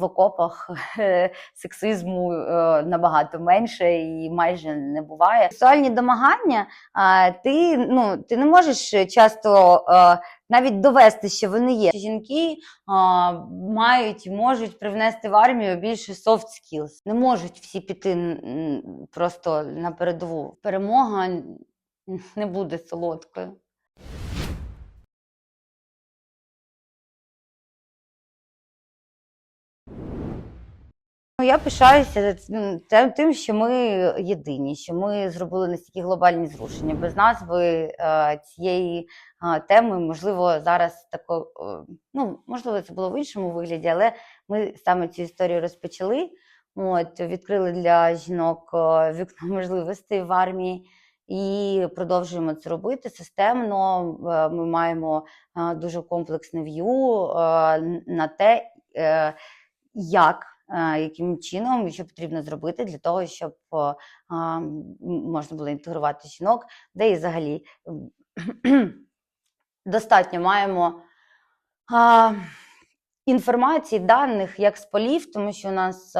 в окопах сексизму е, набагато менше і майже не буває. Сексуальні домагання, ти, ну, ти не можеш часто е, навіть довести, що вони є. Жінки мають, можуть привнести в армію більше soft skills. Не можуть всі піти просто на передову. Перемога не буде солодкою. Я пишаюся тим, що ми єдині, що ми зробили настільки глобальні зрушення. Без назви е, цієї е, теми, можливо, зараз тако, е, ну можливо, це було в іншому вигляді, але ми саме цю історію розпочали. От відкрили для жінок е, вікно можливостей в армії. І продовжуємо це робити системно. Е, Ми маємо е, дуже комплексне в'ю е, на те, е, як е, яким чином що потрібно зробити для того, щоб можна було інтегрувати жінок, де і взагалі достатньо маємо інформації, даних як з полів, тому що у нас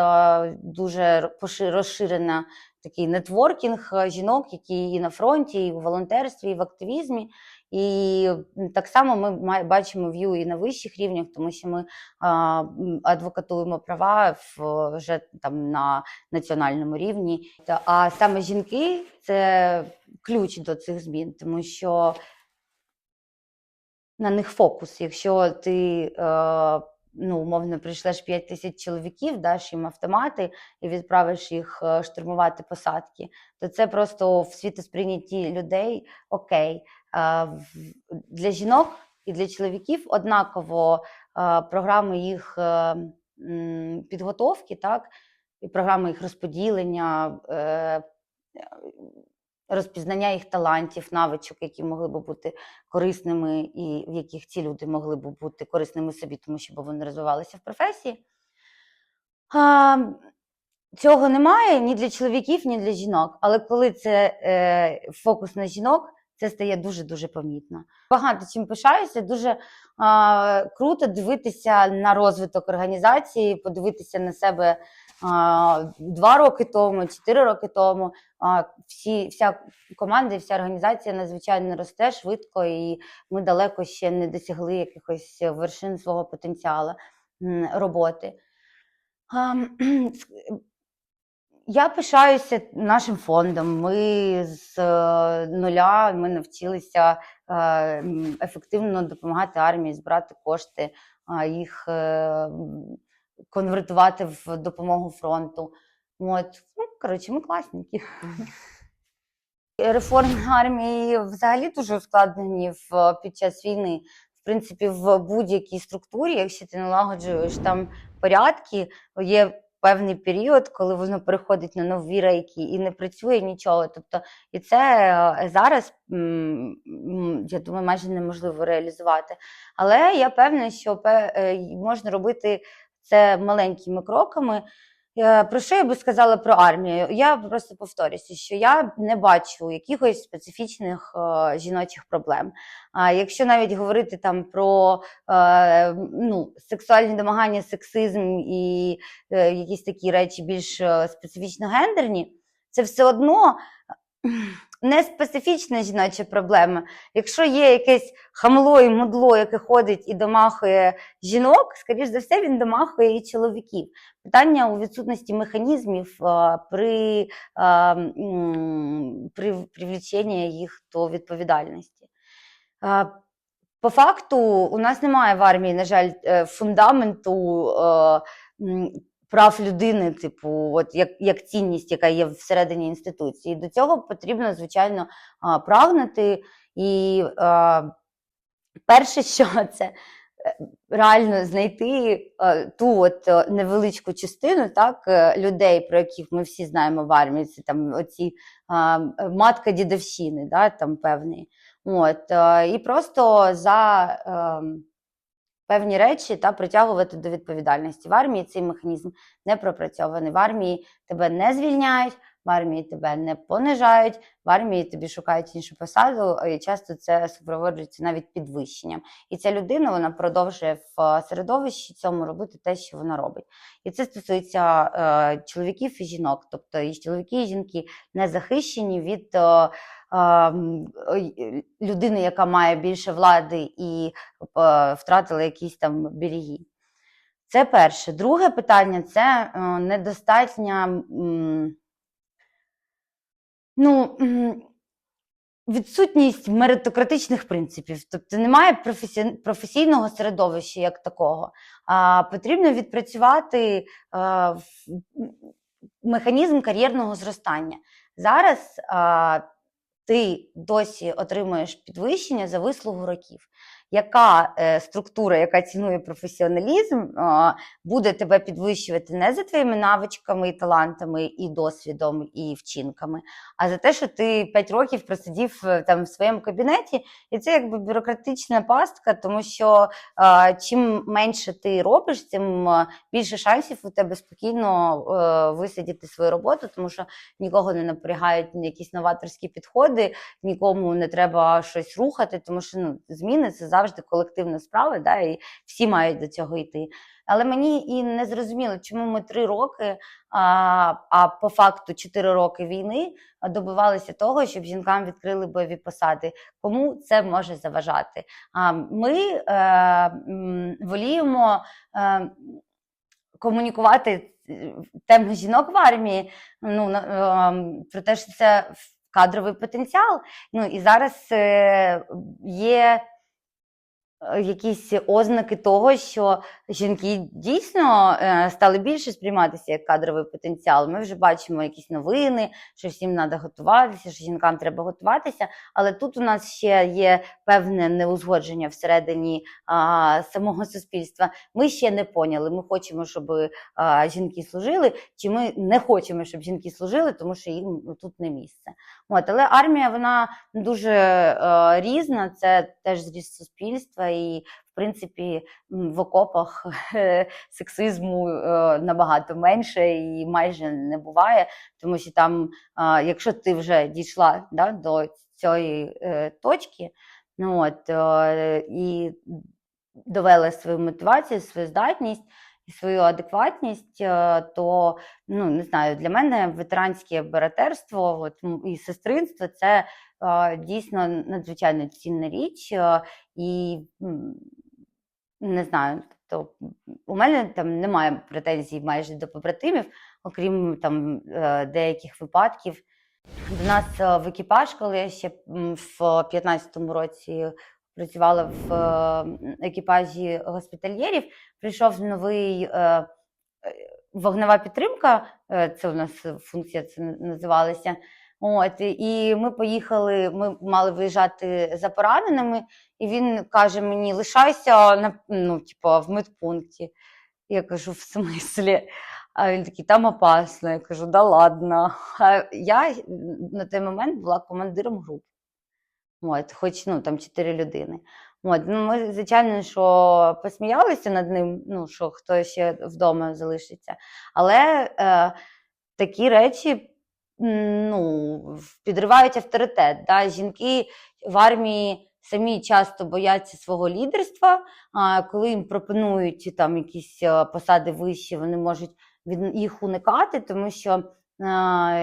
дуже розширена такий нетворкінг жінок, які і на фронті, і в волонтерстві, і в активізмі. І так само ми бачимо в'ю і на вищих рівнях, тому що ми адвокатуємо права вже там на національному рівні. А саме жінки це ключ до цих змін, тому що на них фокус. Якщо ти е, ну, умовно прийшлеш 5 тисяч чоловіків, даш їм автомати і відправиш їх е, штурмувати посадки, то це просто в світосприйнятті людей окей. Е, для жінок і для чоловіків однаково е, програми їх е, підготовки, так, і програми їх розподілення, розпізнання їх талантів, навичок, які могли б бути корисними, і в яких ці люди могли б бути корисними собі, тому що вони розвивалися в професії. Цього немає ні для чоловіків, ні для жінок. Але коли це е, фокус на жінок, це стає дуже-дуже помітно. Багато чим пишаюся, дуже а, круто дивитися на розвиток організації, подивитися на себе а, два роки тому, чотири роки тому. А, всі, вся команда вся організація надзвичайно росте швидко, і ми далеко ще не досягли якихось вершин свого потенціалу роботи. Я пишаюся нашим фондом. Ми з е, нуля ми навчилися е, ефективно допомагати армії збирати кошти, їх е, конвертувати в допомогу фронту. От, ну, коротше, ми класненькі. Реформи армії взагалі дуже ускладнені під час війни. В принципі, в будь-якій структурі, якщо ти налагоджуєш там порядки, є певний період, коли воно переходить на нові рейки і не працює нічого. Тобто, і це е, зараз, я думаю, майже неможливо реалізувати. Але я певна, що е, можна робити це маленькими кроками. Е, Про що я би сказала про армію? Я просто повторюся, що я не бачу якихось специфічних е, жіночих проблем. А якщо навіть говорити там про е, ну, сексуальні домагання, сексизм і е, якісь такі речі більш е, специфічно гендерні, це все одно не специфічна жіноча проблема. Якщо є якесь хамло і мудло, яке ходить і домахує жінок, скоріш за все, він домахує і чоловіків. Питання у відсутності механізмів а, при, м, при привліченні їх до відповідальності. А, По факту, у нас немає в армії, на жаль, е, фундаменту е, прав людини, типу, от як, як цінність, яка є всередині інституції. До цього потрібно, звичайно, прагнути. І а, перше, що це е, реально знайти е, ту от е, невеличку частину так, е, людей, про яких ми всі знаємо в армії, це там оці е, матка дідовщини, да, там певний. От, е, і просто за е, певні речі та притягувати до відповідальності. В армії цей механізм не пропрацьований. В армії тебе не звільняють, в армії тебе не понижають, в армії тобі шукають іншу посаду, і часто це супроводжується навіть підвищенням. І ця людина вона продовжує в середовищі цьому робити те, що вона робить. І це стосується е, чоловіків і жінок, тобто і чоловіки і жінки не захищені від. Е, людини, яка має більше влади і е, втратила якісь там береги. Це перше. Друге питання це е, недостатня. Ну, відсутність меритократичних принципів. Тобто немає професійного середовища як такого. А потрібно відпрацювати е, механізм кар'єрного зростання. Зараз ти досі отримуєш підвищення за вислугу років. Яка е, структура, яка цінує професіоналізм, е, буде тебе підвищувати не за твоїми навичками і талантами, і досвідом, і вчинками, а за те, що ти 5 років просидів е, там в своєму кабінеті, і це якби бюрократична пастка, тому що е, чим менше ти робиш, тим е, більше шансів у тебе спокійно е, висидіти свою роботу, тому що нікого не напрягають якісь новаторські підходи, нікому не треба щось рухати, тому що ну, зміни це завжди колективна справа, да, і всі мають до цього йти. Але мені і не зрозуміло, чому ми три роки, а, а по факту чотири роки війни добивалися того, щоб жінкам відкрили бойові посади. Кому це може заважати? А ми е, воліємо е, комунікувати е, тему жінок в армії. Ну е, про те, що це кадровий потенціал. Ну і зараз е, є якісь ознаки того, що жінки дійсно е, стали більше сприйматися як кадровий потенціал. Ми вже бачимо якісь новини, що всім треба готуватися, що жінкам треба готуватися. Але тут у нас ще є певне неузгодження всередині а, самого суспільства. Ми ще не поняли. Ми хочемо, щоб а, жінки служили, чи ми не хочемо, щоб жінки служили, тому що їм тут не місце. От, але армія вона дуже е, різна. Це теж зріст суспільства, і в принципі в окопах е, сексизму е, набагато менше і майже не буває, тому що там, якщо ти вже дійшла да, до цієї е, точки, ну от і довела свою мотивацію, свою здатність. Свою адекватність, то ну не знаю, для мене ветеранське братерство от, і сестринство це дійсно надзвичайно цінна річ. І не знаю, тобто у мене там немає претензій майже до побратимів, окрім там е, деяких випадків. До нас е, в екіпаж, коли я ще в 15-му році працювала в е, екіпажі госпітальєрів, прийшов новий вогнева підтримка, це у нас функція це називалася. От, і ми поїхали, ми мали виїжджати за пораненими, і він каже мені: лишайся на ну, типу, в медпункті. Я кажу, в смислі? А він такий, там опасно. Я кажу, да ладно. А я на той момент була командиром групи. От, хоч ну, там чотири людини. От, ну, ми, звичайно, що посміялися над ним, ну, що хто ще вдома залишиться. Але е, такі речі ну, підривають авторитет. Да? Жінки в армії самі часто бояться свого лідерства, а коли їм пропонують там якісь е, посади вищі, вони можуть від їх уникати, тому що е,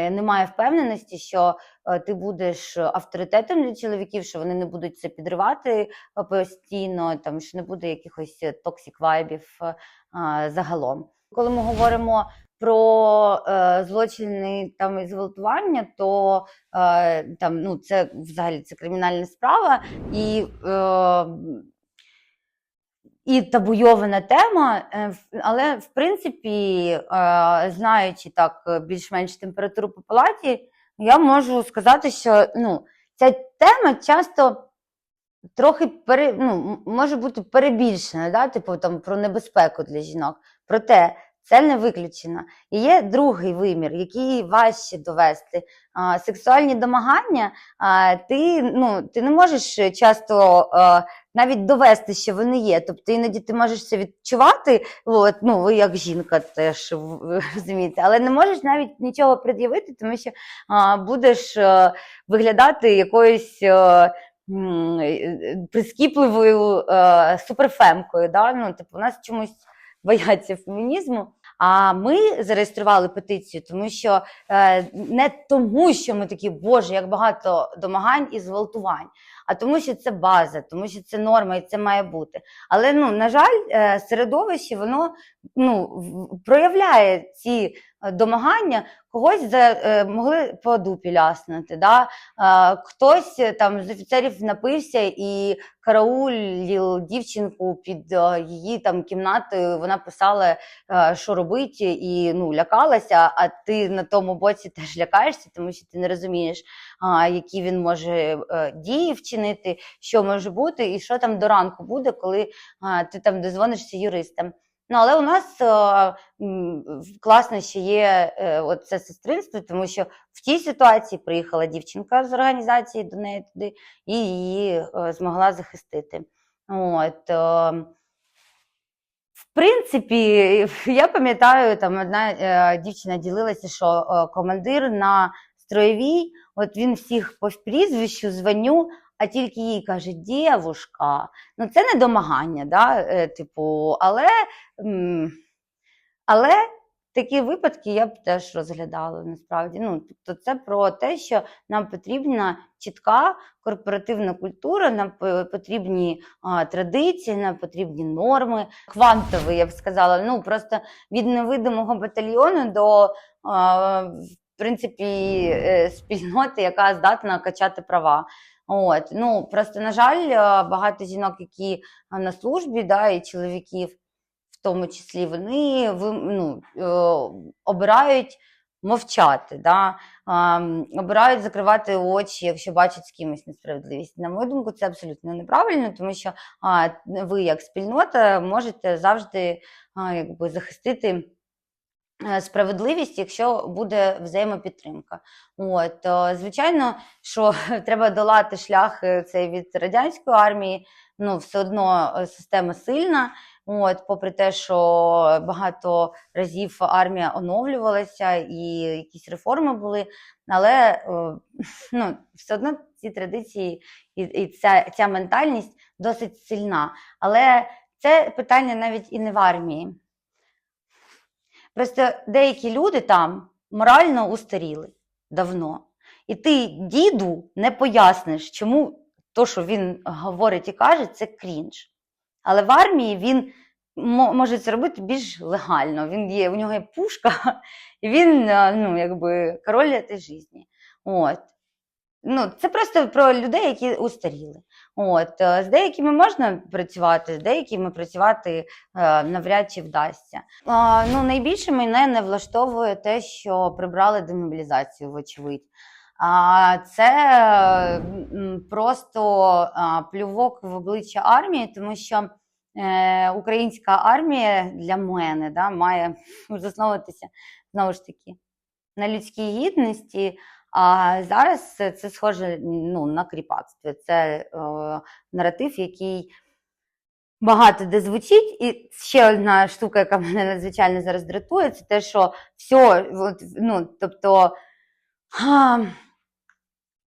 немає впевненості, що е, ти будеш авторитетом для чоловіків, що вони не будуть це підривати постійно, там що не буде якихось токсик вайбів загалом. Коли ми говоримо про е, злочини там і зґвалтування, то е, там ну це взагалі це кримінальна справа і. Е, і табуйована тема, е, але в принципі, е, знаючи так е, більш-менш температуру по палаті, я можу сказати, що ну, ця тема часто трохи пере, ну, може бути перебільшена, да? типу там про небезпеку для жінок. Проте Це не виключено. І є другий вимір, який важче довести. А, сексуальні домагання, а, ти, ну, ти не можеш часто а, навіть довести, що вони є. Тобто іноді ти можеш це відчувати, от, ну, ви як жінка теж розумієте, але не можеш навіть нічого пред'явити, тому що а, будеш а, виглядати якоюсь. А, е, прискіпливою е, суперфемкою. Да? Ну, типу, у нас чомусь бояться фемінізму. А ми зареєстрували петицію, тому що е, не тому, що ми такі, боже, як багато домагань і зґвалтувань, а тому, що це база, тому що це норма і це має бути. Але ну, на жаль, е, середовище воно ну, проявляє ці домагання, когось за, е, могли по дупі ляснути. Да? Е, хтось е, там з офіцерів напився і караулів дівчинку під е, її там кімнатою. Вона писала, е, що робить, і ну лякалася. А ти на тому боці теж лякаєшся, тому що ти не розумієш, які він може е, дії вчинити, що може бути, і що там до ранку буде, коли ти там дозвонишся юристам. Ну, але у нас е, класно ще є е, от це сестринство, тому що в тій ситуації приїхала дівчинка з організації до неї туди і її е, змогла захистити. От, в принципі, я пам'ятаю, там одна дівчина ділилася, що командир на строєвій, от він всіх по прізвищу, званню, а тільки їй каже, дівушка. Ну, це не домагання, да? е, типу, але, м, але такі випадки я б теж розглядала насправді. Ну, тобто це про те, що нам потрібна чітка корпоративна культура, нам потрібні а, традиції, нам потрібні норми, квантові, я б сказала. Ну просто від невидимого батальйону до а, в принципі е, спільноти, яка здатна качати права. От ну просто на жаль, багато жінок, які на службі, да, і чоловіків, в тому числі, вони ну, е, обирають мовчати, да? обирають закривати очі, якщо бачать з кимось несправедливість. На мою думку, це абсолютно неправильно, тому що ви, як спільнота, можете завжди якби, захистити. Е, Справедливість, якщо буде взаємопідтримка. От, звичайно, що треба долати шлях цей від радянської армії. Ну, все одно е, система сильна. От, попри те, що багато разів армія оновлювалася і якісь реформи були, але е, ну, все одно ці традиції і, і ця, ця ментальність досить сильна. Але це питання навіть і не в армії. Просто деякі люди там морально устаріли давно. І ти діду не поясниш, чому то, що він говорить і каже, це крінж. Але в армії він може це робити більш легально. Він є, у нього є пушка, і він е, ну, якби король житті. От. Ну, це просто про людей, які устаріли. От. е, З деякими можна працювати, з деякими працювати е, навряд чи вдасться. Ну, найбільше мене не влаштовує те, що прибрали демобілізацію, вочевидь. А, це просто плювок в обличчя армії, тому що е, українська армія для мене да, має засновуватися знову ж таки на людській гідності. А зараз це, схоже ну, на кріпацтво. Це е, наратив, який багато де звучить. І ще одна штука, яка мене надзвичайно зараз дратує, це те, що все, от, ну, тобто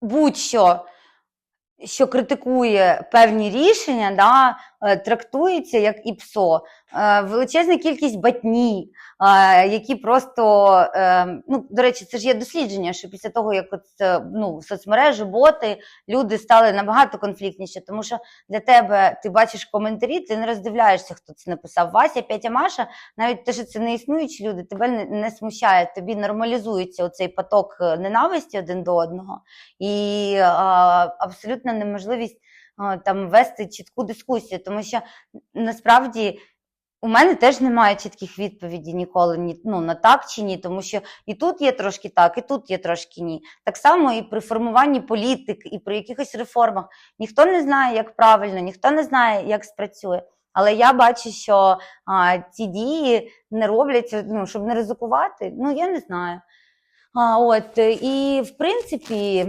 будь-що, що критикує певні рішення, да, трактується як ІПСО. Е, Величезна кількість батні, е, які просто, е, ну, до речі, це ж є дослідження, що після того, як от, е, ну, соцмережі, боти, люди стали набагато конфліктніші, тому що для тебе ти бачиш коментарі, ти не роздивляєшся, хто це написав. Вася, Петя, Маша, навіть те, що це не існуючі люди, тебе не, не смущає, тобі нормалізується оцей поток е, ненависті один до одного, і е, абсолютно неможливість е, там вести чітку дискусію, тому що насправді. У мене теж немає чітких відповідей ніколи ні ну, на так чи ні, тому що і тут є трошки так, і тут є трошки ні. Так само і при формуванні політик, і при якихось реформах ніхто не знає, як правильно, ніхто не знає, як спрацює. Але я бачу, що а, ці дії не робляться, ну, щоб не ризикувати. Ну, я не знаю. А, от, і в принципі,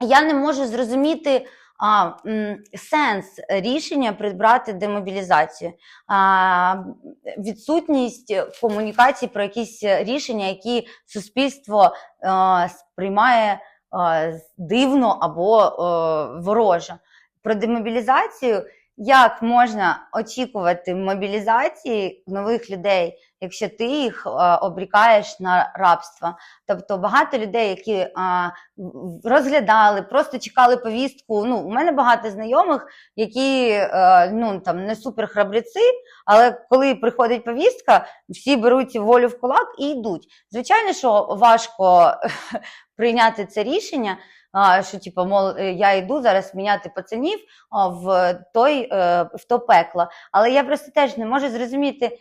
я не можу зрозуміти а, м, сенс рішення прибрати демобілізацію. А, відсутність комунікації про якісь рішення, які суспільство а, сприймає а, дивно або а, вороже. Про демобілізацію. Як можна очікувати мобілізації нових людей, якщо ти їх обрікаєш на рабство? Тобто багато людей, які розглядали, просто чекали повістку. Ну, у мене багато знайомих, які е, ну там не супер храбряці, але коли приходить повістка, всі беруть волю в кулак і йдуть. Звичайно, що важко прийняти це рішення. Що типу, мол, е, я йду зараз міняти пацанів в той е, в то пекло. Але я просто теж не можу зрозуміти,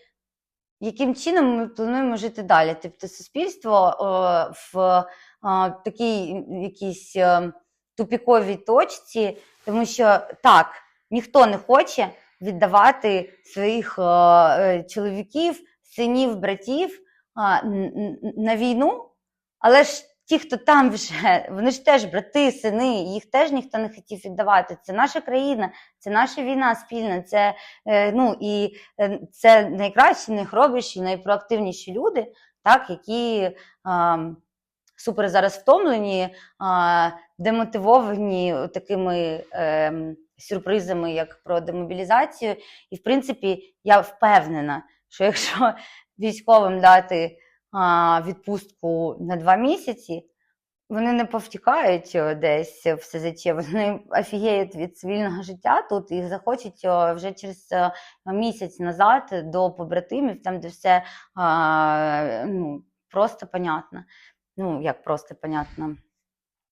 яким чином ми плануємо жити далі. Тобто, суспільство е, в е, такій якійсь е, тупіковій точці, тому що так, ніхто не хоче віддавати своїх чоловіків, синів, братів на війну, але ж ті, хто там вже, вони ж теж брати, сини, їх теж ніхто не хотів віддавати. Це наша країна, це наша війна спільна, це, е, ну, і е, це найкращі, найхробіші, найпроактивніші люди, так, які а, супер зараз втомлені, а, демотивовані такими ем, сюрпризами, як про демобілізацію. І, в принципі, я впевнена, що якщо військовим дати відпустку на два місяці, вони не повтікають е, десь в СЗЧ, вони офігіють від цивільного життя тут і захочуть е, вже через е, місяць назад до побратимів, там, де все ну, просто понятно. Ну, як просто понятно.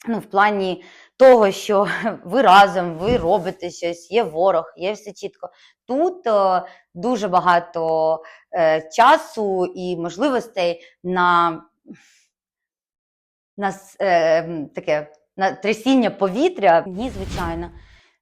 Ну, в плані того, що ви разом, ви робите щось, є ворог, є все чітко. Тут е, дуже багато е, часу і можливостей на, на е, таке на трясіння повітря. Ні, звичайно,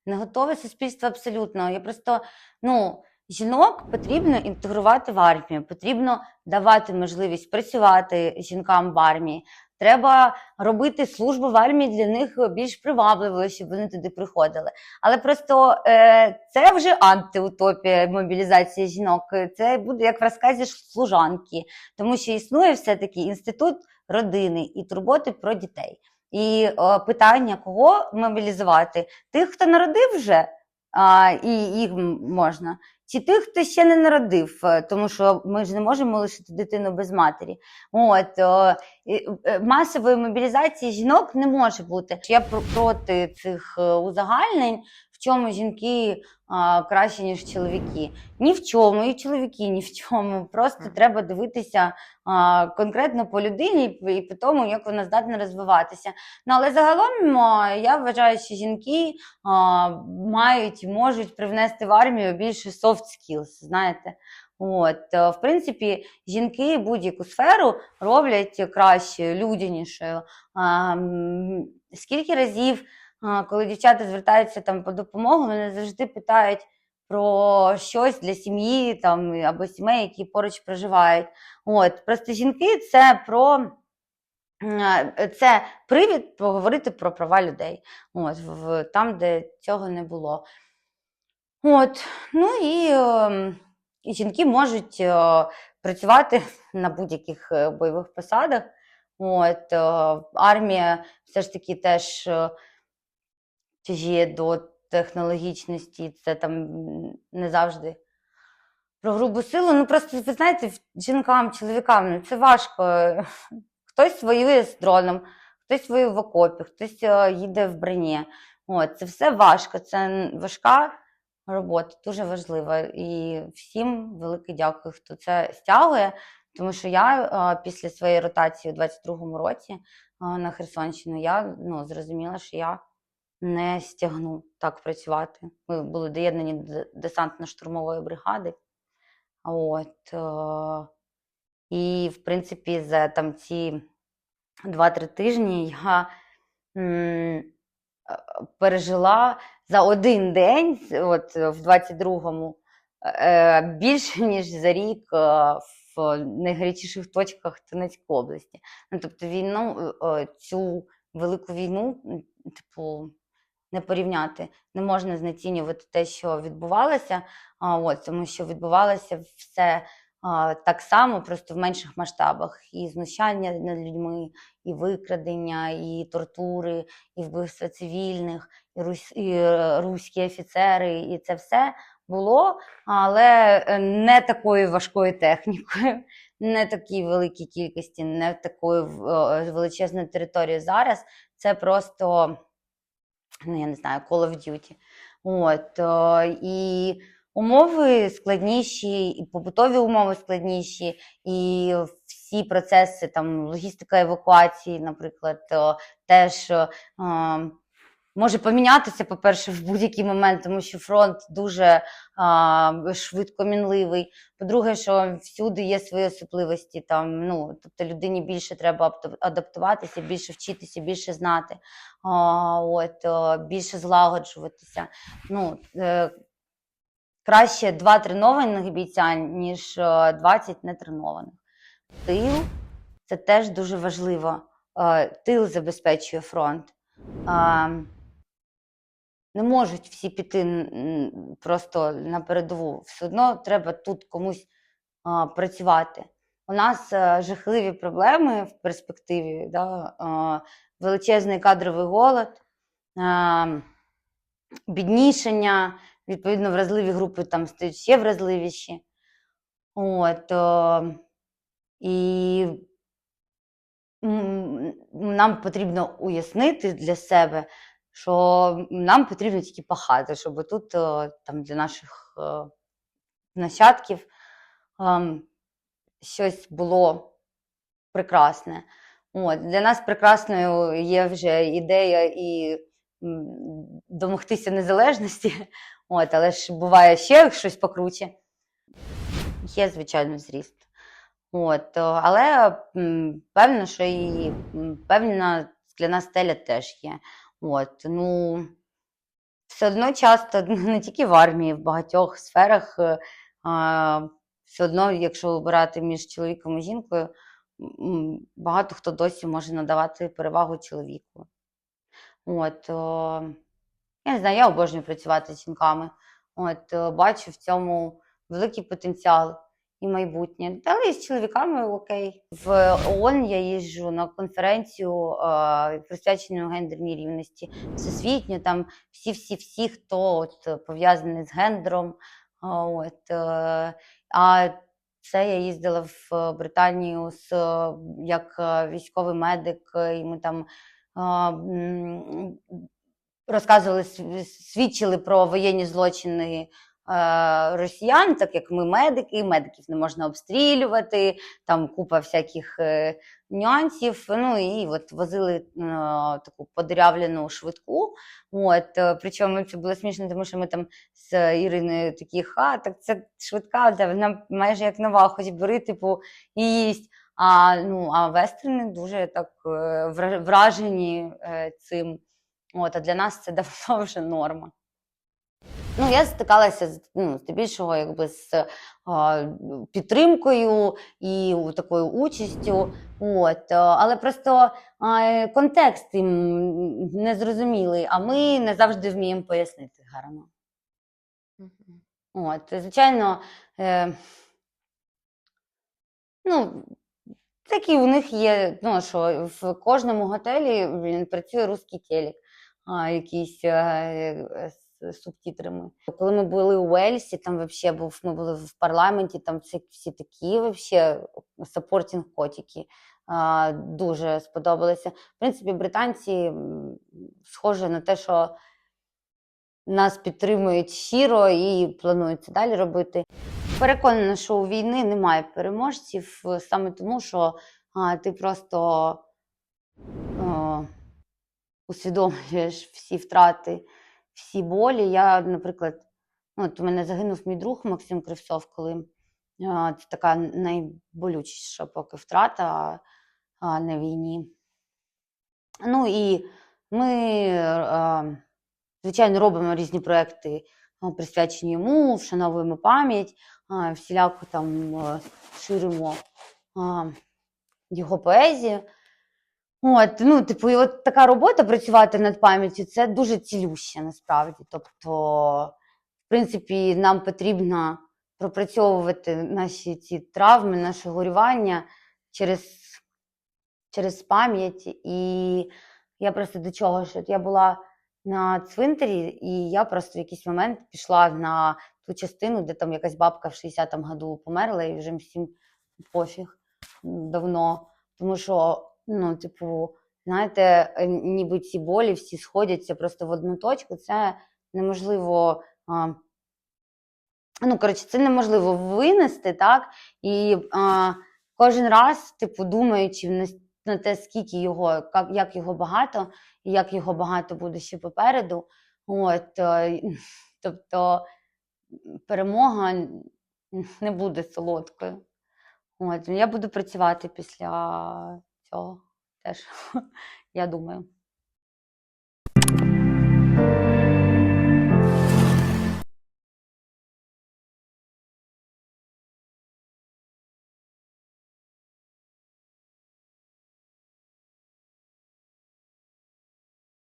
не готове суспільство абсолютно. Я просто ну, жінок потрібно інтегрувати в армію, потрібно давати можливість працювати жінкам в армії. Треба робити службу в армії для них більш привабливою, щоб вони туди приходили. Але просто е, це вже антиутопія мобілізації жінок. Це буде як в розказі служанки, тому що існує все-таки інститут родини і турботи про дітей. І е, питання, кого мобілізувати? Тих, хто народив вже, а, і їх можна, чи тих, хто ще не народив, е, тому що ми ж не можемо лишити дитину без матері. От о, е, масової мобілізації жінок не може бути. Я про проти цих е, узагальнень, чому жінки а, краще, ніж чоловіки. Ні в чому, і чоловіки ні в чому. Просто треба дивитися а, конкретно по людині і по тому, як вона здатна розвиватися. Ну, але загалом а, я вважаю, що жінки а, мають, можуть привнести в армію більше soft skills, знаєте. От, е, в принципі, жінки будь-яку сферу роблять краще, людянішою. Скільки разів, коли дівчата звертаються там по допомогу, вони завжди питають про щось для сім'ї там, або сімей, які поруч проживають. От, просто жінки це про. Це привід поговорити про права людей, от, в, там, де цього не було. От, ну і, ем, і жінки можуть е, працювати на будь-яких е, бойових посадах. От, е, армія все ж таки теж тяжіє до технологічності, це там не завжди про грубу силу. Ну просто ви знаєте, жінкам, чоловікам ну, це важко. Хтось воює з дроном, хтось воює в окопі, хтось е, їде в броні. От, це все важко, це важка робота, дуже важлива. І всім велике дякую, хто це стягує. Тому що я е, після своєї ротації у 22-му році е, на Херсонщину я ну, зрозуміла, що я не стягну так працювати. Ми були доєднані до десантно-штурмової бригади. От, е, і, в принципі, за там ці 2-3 тижні я е, пережила за один день, от в 22-му, е, більше, ніж за рік в найгарячіших точках Донецької області. Ну, тобто війну, цю велику війну, типу, не порівняти. Не можна знецінювати те, що відбувалося, а, от, тому що відбувалося все а, так само, просто в менших масштабах. І знущання над людьми, і викрадення, і тортури, і вбивства цивільних, і, рус, і е, руські офіцери, і це все було, але е, не такою важкою технікою, не такій великій кількості, не такою е, величезною територією зараз. Це просто, ну я не знаю, Call of Duty. От, е, і умови складніші, і побутові умови складніші, і всі процеси, там, логістика евакуації, наприклад, е, теж е, може помінятися, по-перше, в будь-який момент, тому що фронт дуже а, швидко мінливий. По-друге, що всюди є свої особливості. Там, ну, тобто людині більше треба адаптуватися, більше вчитися, більше знати, а, от, о, більше злагоджуватися. Ну, е, краще два тренованих бійця, ніж е, 20 нетренованих. Тил це теж дуже важливо. Е, Тил забезпечує фронт. А, не можуть всі піти просто на передову. Все одно треба тут комусь а, працювати. У нас а, жахливі проблеми в перспективі, да? а, величезний кадровий голод, а, біднішення, відповідно, вразливі групи там стають ще вразливіші. От, о, і нам потрібно уяснити для себе, що нам потрібно тільки пахати, щоб тут е, там для наших е, нащадків щось було прекрасне. От, для нас прекрасною є вже ідея і домогтися незалежності, От, але ж буває ще щось покруче. Є, звичайно, зріст. От, але певно, що і певна скляна стеля теж є. От, ну, все одно часто не тільки в армії, в багатьох сферах, е, а, все одно, якщо обирати між чоловіком і жінкою, багато хто досі може надавати перевагу чоловіку. От, о, я не знаю, я обожнюю працювати з жінками. От, е, бачу в цьому великий потенціал і майбутнє. Але з чоловіками окей. В ООН я їжджу на конференцію, е, присвячену гендерній рівності. Всесвітньо, там всі-всі-всі, хто от, е, пов'язаний з гендером. А, От, е, а це я їздила в Британію з, е, як е, військовий медик, е, і ми там розказували, свідчили про воєнні злочини е, росіян, так як ми медики, медиків не можна обстрілювати, там купа всяких е, нюансів. Ну і от возили е, таку подерявлену швидку. От, е, причому це було смішно, тому що ми там з Іриною такі, ха, так це швидка, вона майже як нова, хоч бери, типу, і їсть. А, ну, а вестерни дуже так е, вражені е, цим. От, а для нас це давно вже норма. Ну, я стикалася з ну, здебільшого якби з а, підтримкою і у- такою участю. От, а, але просто а, контекст їм незрозумілий, а ми не завжди вміємо пояснити гарно. От, звичайно, е, ну, такі у них є, ну, що в кожному готелі блін, працює русський телек, а, якісь е, е, з субтитрами. Коли ми були у Уельсі, там вообще був, ми були в парламенті, там всі, всі такі вообще саппортінг котики. Дуже сподобалося. В принципі, британці схоже на те, що нас підтримують щиро і планують це далі робити. Переконана, що у війни немає переможців е, саме тому, що а, ти просто е, усвідомлюєш всі втрати, всі болі. Я, наприклад, ну, от у мене загинув мій друг Максим Кривцов, коли це така найболючіша поки втрата на війні. Ну і ми, звичайно, робимо різні проекти присвячені йому, вшановуємо пам'ять, всіляко там ширимо його поезію. От, ну, типу, і от така робота працювати над пам'яттю це дуже цілюще насправді. Тобто, в принципі, нам потрібно пропрацьовувати наші ці травми, наше горювання через, через пам'ять. І я просто до чого, що я була на цвинтарі, і я просто в якийсь момент пішла на ту частину, де там якась бабка в 60-му году померла, і вже всім пофіг давно. Тому що, ну, типу, знаєте, е, ніби ці болі всі сходяться просто в одну точку. Це неможливо. А, ну, коротше, це неможливо винести, так? І а, кожен раз, типу, думаючи на, на те, скільки його, як, як його багато, і як його багато буде ще попереду. От, е, тобто перемога не буде солодкою. От, я буду працювати після цього теж, я думаю.